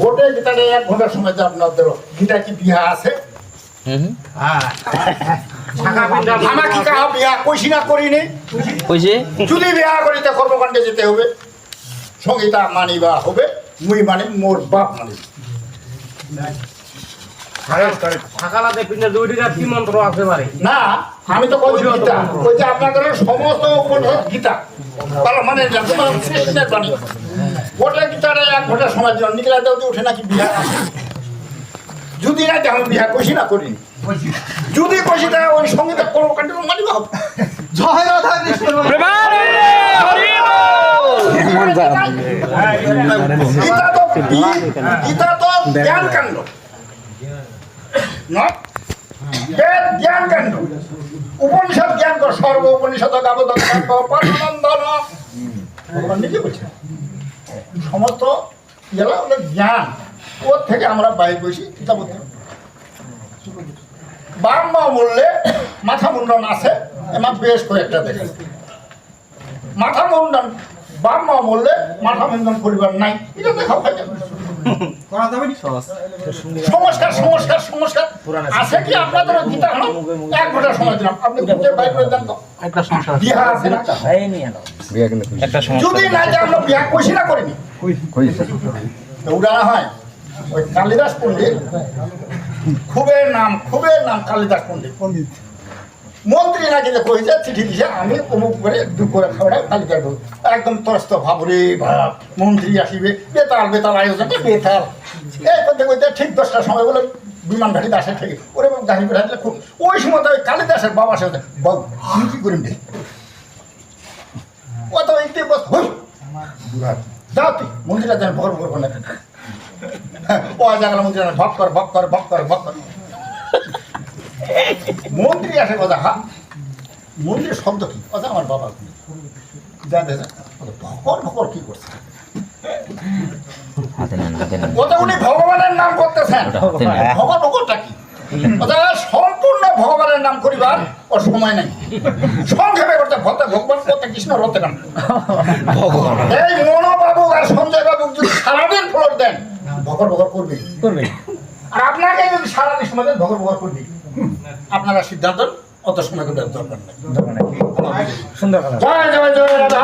ভোটে গীতাটা এক ঘণ্টার সময় যে আপনাদের গীতা কি বিয়া আছে? আমার কি কাহা বিয়া কইছি না করিনি। কইছে? যদি বিয়া করিতে কর্মকাণ্ডে যেতে হবে। সঙ্গীতা মানিবা হবে মুই মানে মোর বাপ মানি সকালাতে পিঠে দুইটা কি মন্ত্র আছে বারে? না আমি তো বলছি গীতা। ওই যে আপনাদের সমস্ত উপনিষদ গীতা। ভালো মানে কৃষ্ণের বাণী। ওটা গীতাটা এক ঘণ্টার সময় দিলাম নিকলা দেওয়া উঠে নাকি বিয়া যদি না আমি বিয়া কইছি না করিনি যদি তা ওই সংগীত কর্মকাণ্ডে মানিবা হবে জয় রাধা কৃষ্ণ। গীতা তো গীতা তো জ্ঞান কাণ্ড বেদ জ্ঞান কাণ্ড উপনিষদ জ্ঞান কর, সর্ব উপনিষদ ভগবান সমস্ত জ্ঞান। ওর থেকে আমরা বাইর বসি কিতাব বাম মা মূল্যে মাথা মুন্ডন আছে, এমা বেশ কয়েকটা দেখে মাথা মুন্ডন বাম মা মূল্যে মাথা মুন্ডন পরিবার নাই। এটা দেখা হয় না। সংস্কার সংস্কার সংস্কার আছে। কি আপনাদের গীতা? হলো এক ঘণ্টার সময় দিলাম। আপনি ঘুরতে বাইর করে দেন তো। একটা সংসার বিহা আছে না? একটা সমস্যা যদি না যে আমরা কইছি না করিনি? হয়। ওই কালিদাস পণ্ডিত। খুবের নাম খুবের নাম কালিদাস পণ্ডিত। মন্ত্রী নাকি কইছে, চিঠি দিছে, আমি অমুক করে দু করে কালিদাস দেব। একদম তরস্ত ভাবরে ভাব মন্ত্রী আসিবে, বেতাল বেতাল আয়োজন, বেতাল। এই করতে করতে ঠিক দশটার সময় বলে বিমান ঘাটি দাসে ঠিক, ওরে গাড়ি খুব ওই সময় তো ওই কালিদাসের বাবা সাথে বাবু আমি কি করিম রে? ও হই যাও তুই মন্দিরটা যেন ভর ভর করে ও জায়গা মন্দির ভক কর ভক কর ভক কর ভক কর। মন্ত্রী আসে কথা হা মন্দিরের শব্দ কি? কথা আমার বাবা কি। ভকর ভকর কি করছে? ওটা উনি ভগবানের নাম করতেছেন। নেন ভগবান ভগরটা কি? সম্পূর্ণ ভগবানের নাম করিবার ওর সময় নাই। সংক্ষেপে করতে ভক্ত ভগবান করতে কৃষ্ণ রতে কান এই মনোবাবু আর সঞ্জয় বাবু যদি সারাদিন ফ্লোর দেন ভগর ভগর করবে করবে আর আপনাকে যদি সারাদিন সময় দেন ভগর ভগর করবে আপনারা সিদ্ধান্ত অত সময় করে দরকার নেই। সুন্দর জয় জয় জয় রাধা